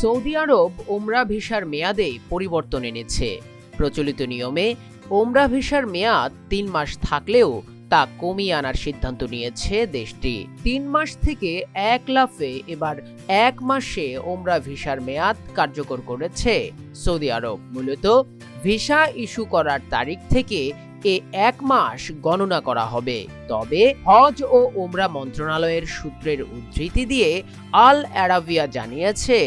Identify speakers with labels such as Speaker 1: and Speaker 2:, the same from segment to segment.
Speaker 1: Saudi আরব ওমরা ভিসার মেয়াদে পরিবর্তন এনেছে। প্রচলিত নিয়মে ওমরা ভিসার মেয়াদ তিন মাস থাকলেও তা কমিয়ে আনার সিদ্ধান্ত নিয়েছে দেশটি। তিন মাস থেকে এক লাফে এবার এক মাসে ওমরা ভিসার মেয়াদ কার্যকর করেছে সৌদি আরব। মূলত ভিসা ইস্যু করার তারিখ থেকে এ এক মাস গণনা করা হবে। তবে হজ ও ওমরা মন্ত্রণালয়ের সূত্রের উদ্ধৃতি দিয়ে আল অ্যারাবিয়া জানিয়েছে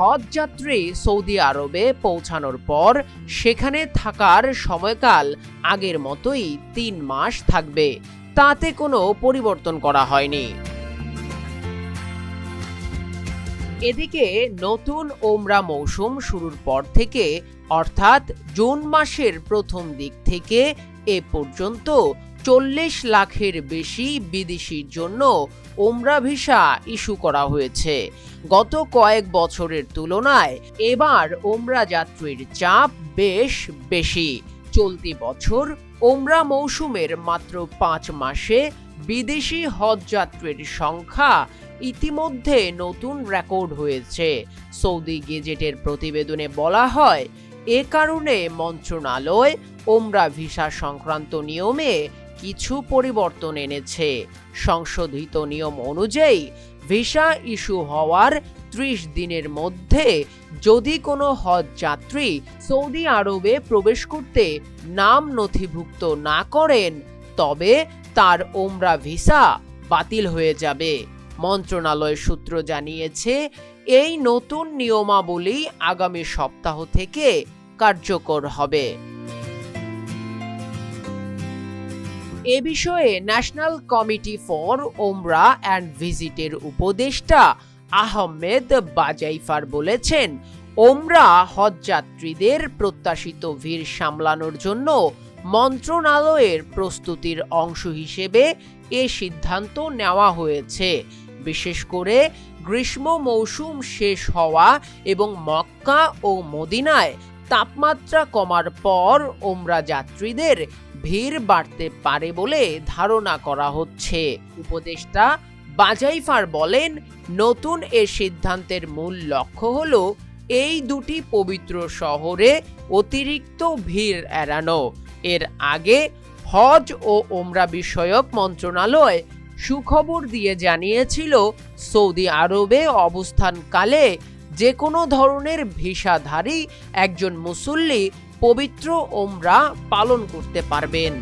Speaker 1: হজ যাত্রী সৌদি আরবে পৌঁছানোর পর সেখানে থাকার সময়কাল আগের মতোই তিন মাস থাকবে। তাতে কোনো পরিবর্তন করা হয়নি। এদিকে নতুন ওমরা মৌসুম শুরুর পর থেকে, অর্থাৎ জুন মাসের প্রথম দিক থেকে এ পর্যন্ত চল্লিশ লাখের বেশি বিদেশির জন্য ওমরা ভিসা ইস্যু করা হয়েছে। গত কয়েক বছরের তুলনায় এবার ওমরা যাত্রীর চাপ বেশ বেশি। চলতি বছর ওমরা মৌসুমের মাত্র পাঁচ মাসে বিদেশি হজ যাত্রীর সংখ্যা ইতিমধ্যে নতুন রেকর্ড হয়েছে। সৌদি গেজেটের প্রতিবেদনে বলা হয় এ কারণে মন্ত্রণালয় ওমরা ভিসা সংক্রান্ত নিয়মে কিছু পরিবর্তন এনেছে। সংশোধিত নিয়ম অনুযায়ী, ভিসা ইস্যু হওয়ার ত্রিশ দিনের মধ্যে যদি কোনো হজ যাত্রী সৌদি আরবে প্রবেশ করতে নাম নথিভুক্ত না করেন, তবে তার ওমরা ভিসা বাতিল হয়ে যাবে। মন্ত্রণালয় সূত্র জানিয়েছে, এই নতুন নিয়মাবলী আগামী সপ্তাহ থেকে কার্যকর হবে। এ বিষয়ে ন্যাশনাল কমিটি ফর ওমরা অ্যান্ড ভিজিটের উপদেষ্টা আহমেদ বাজাইফার বলেছেন ওমরা হজযাত্রীদের প্রত্যাশিত ভিড় সামলানোর জন্য মন্ত্রণালয়ের প্রস্তুতির অংশ হিসেবে এ সিদ্ধান্ত নেওয়া হয়েছে। বিশেষ করে গ্রীষ্ম মৌসুম শেষ হওয়া এবং মক্কা ও মদিনায় তাপমাত্রা কমার পর ওমরা যাত্রীদের ভিড় বাড়তে পারে বলে ধারণা করা হচ্ছে। উপদেষ্টা বাজাইফার বলেন, নতুন এ সিদ্ধান্তের মূল লক্ষ্য হল এই দুটি পবিত্র শহরে অতিরিক্ত ভিড় এড়ানো। এর আগে হজ ও ওমরা বিষয়ক মন্ত্রণালয় সুখবর দিয়ে জানিয়েছিল, সৌদি আরবে অবস্থানকালে যে কোনো ধরনের ভিসাধারী একজন মুসল্লি পবিত্র ওমরা পালন করতে পারবেন।